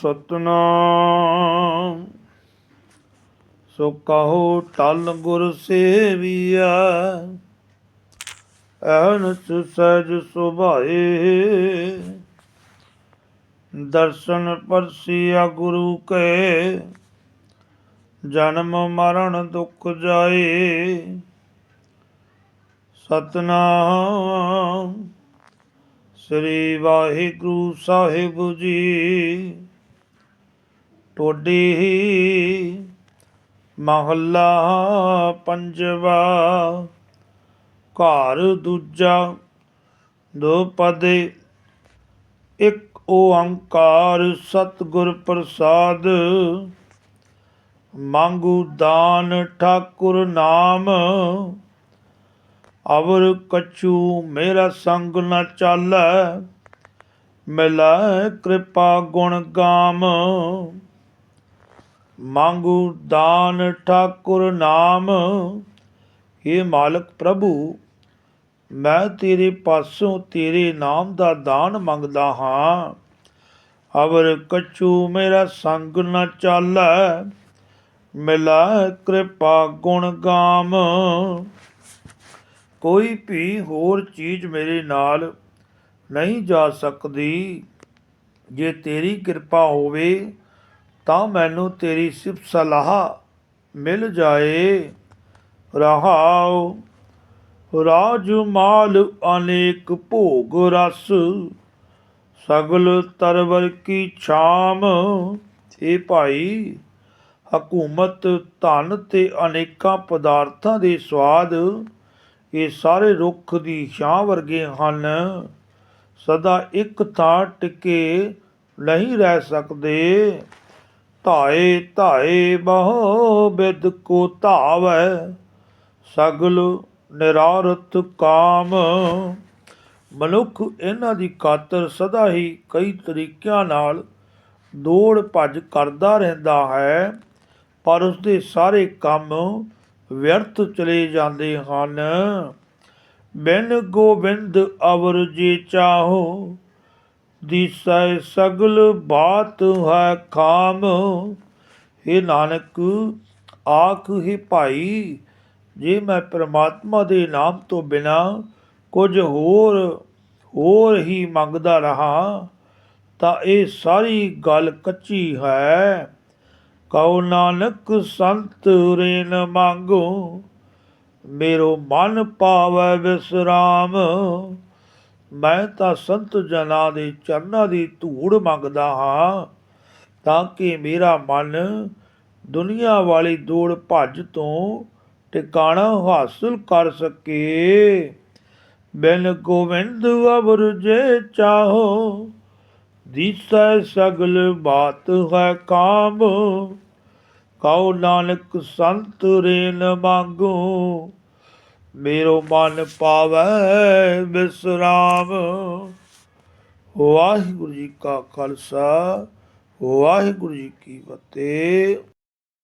ਸਤਨਾਮ। ਸੋ ਕਹੋ ਟਲ ਗੁਰ ਸੇਵੀਆ ਅਹਨਸ ਸਹਿਜ ਸੁਭਾਏ। ਦਰਸ਼ਨ ਪਰਸੀਆ ਗੁਰੂ ਕੇ, ਜਨਮ ਮਰਨ ਦੁਖ ਜਾਏ। ਸਤਨਾਮ। ਸ੍ਰੀ ਵਾਹਿਗੁਰੂ ਸਾਹਿਬ ਜੀ। ਟੋਡੀ ਮਹੱਲਾ ਪੰਜਵਾ, ਘਰ ਦੂਜਾ, ਦੋ ਪਦੇ, ਇੱਕ ਓੰਕਾਰ ਸਤਿਗੁਰ ਪ੍ਰਸਾਦ, ਮੰਗੂ ਦਾਨ ਠਾਕੁਰ ਨਾਮ, ਅਵਰ ਕਛੂ ਮੇਰਾ ਸੰਗ ਨਾ ਚਾਲੈ, ਮਿਲੈ ਕਿਰਪਾ ਗੁਣ ਗਾਮ। ਮੰਗੂ ਦਾਨ ਠਾਕੁਰ ਨਾਮ। हे ਮਾਲਕ ਪ੍ਰਭੂ, ਮੈਂ ਤੇਰੇ ਪਾਸੋਂ ਤੇਰੇ ਨਾਮ ਦਾ ਦਾਨ ਮੰਗਦਾ ਹਾਂ। ਅਵਰ ਕਛੂ ਮੇਰਾ ਸੰਗ ਨਾ ਚਾਲੈ, ਮਿਲਾ ਕਿਰਪਾ ਗੁਣ ਗਾਮ। ਕੋਈ ਵੀ ਹੋਰ ਚੀਜ਼ ਮੇਰੇ ਨਾਲ ਨਹੀਂ ਜਾ ਸਕਦੀ। ਜੇ ਤੇਰੀ ਕਿਰਪਾ ਹੋਵੇ ਤਾਂ ਮੈਨੂੰ ਤੇਰੀ ਸਿਫਤ ਸਲਾਹ ਮਿਲ ਜਾਏ। ਰਹਾਉ ਰਾਜ ਮਾਲ ਅਨੇਕ ਭੋਗ ਰਸ। ਸਗਲ ਤਰਵਰ ਕੀ ਛਾਮ। ਏ ਭਾਈ, ਹਕੂਮਤ ਧਨ ਤੇ ਅਨੇਕਾਂ ਪਦਾਰਥਾਂ ਦੇ ਸਵਾਦ ਇਹ ਸਾਰੇ ਰੁੱਖ ਦੀ ਛਾਂ ਵਰਗੇ ਹਨ। ਸਦਾ ਇੱਕ ਥਾਂ ਟਿਕੇ ਨਹੀਂ ਰਹਿ ਸਕਦੇ। ਧਾਏ ਧਾਏ ਬਹੁ ਬਿਦ ਕੋ ਧਾਵੈ, ਸਗਲ ਨਿਰਾਰਥ ਕਾਮ। ਮਨੁੱਖ ਇਹਨਾਂ ਦੀ ਕਾਤਰ ਸਦਾ ਹੀ ਕਈ ਤਰੀਕਿਆਂ ਨਾਲ ਦੌੜ ਭੱਜ ਕਰਦਾ ਰਹਿੰਦਾ ਹੈ, ਪਰ ਉਸਦੇ ਸਾਰੇ ਕੰਮ ਵਿਅਰਥ ਚਲੇ ਜਾਂਦੇ ਹਨ। ਬਿਨ ਗੋਬਿੰਦ ਅਵਰ ਜੇ ਚਾਹੋ ਦਿਸੈ ਸਗਲ ਬਾਤ ਹੈ ਖਾਮ। ਇਹ ਨਾਨਕ, ਆਖ ਹੀ ਭਾਈ, ਜੇ ਮੈਂ ਪ੍ਰਮਾਤਮਾ ਦੇ ਨਾਮ ਤੋਂ ਬਿਨਾ ਕੁਝ ਹੋਰ ਹੋਰ ਹੀ ਮੰਗਦਾ ਰਹਾ, ਤਾਂ ਇਹ ਸਾਰੀ ਗੱਲ ਕੱਚੀ ਹੈ। ਕਉ ਨਾਨਕ, ਸੰਤ ਰੇਨ ਮੰਗੋ, ਮੇਰੋ ਮਨ ਪਾਵੈ ਵਿਸਰਾਮ। ਮੈਂ ਤਾਂ ਸੰਤ ਜਨਾਂ ਦੇ ਚਰਨਾਂ ਦੀ ਧੂੜ ਮੰਗਦਾ ਹਾਂ, ਤਾਂ ਕਿ ਮੇਰਾ ਮਨ ਦੁਨੀਆ ਵਾਲੀ ਦੌੜ ਭੱਜ ਤੋਂ ਟਿਕਾਣਾ ਹਾਸਲ ਕਰ ਸਕੇ। ਬਿਨ ਗੋਵਿੰਦ ਅਵਰ ਜੇ ਚਾਹੋ, ਦੀਸੈ ਸਗਲ ਬਾਤ ਹੈ ਕਾਮ। ਕਉ ਨਾਨਕ ਸੰਤ ਰੇਨ ਮੰਗੋ ਮੇਰੋ ਮਨ ਪਾਵੈ ਬਿਸਰਾਮ ਵਾਹਿਗੁਰੂ ਜੀ ਕਾ ਖਾਲਸਾ ਵਾਹਿਗੁਰੂ ਜੀ ਕੀ ਫਤਿਹ।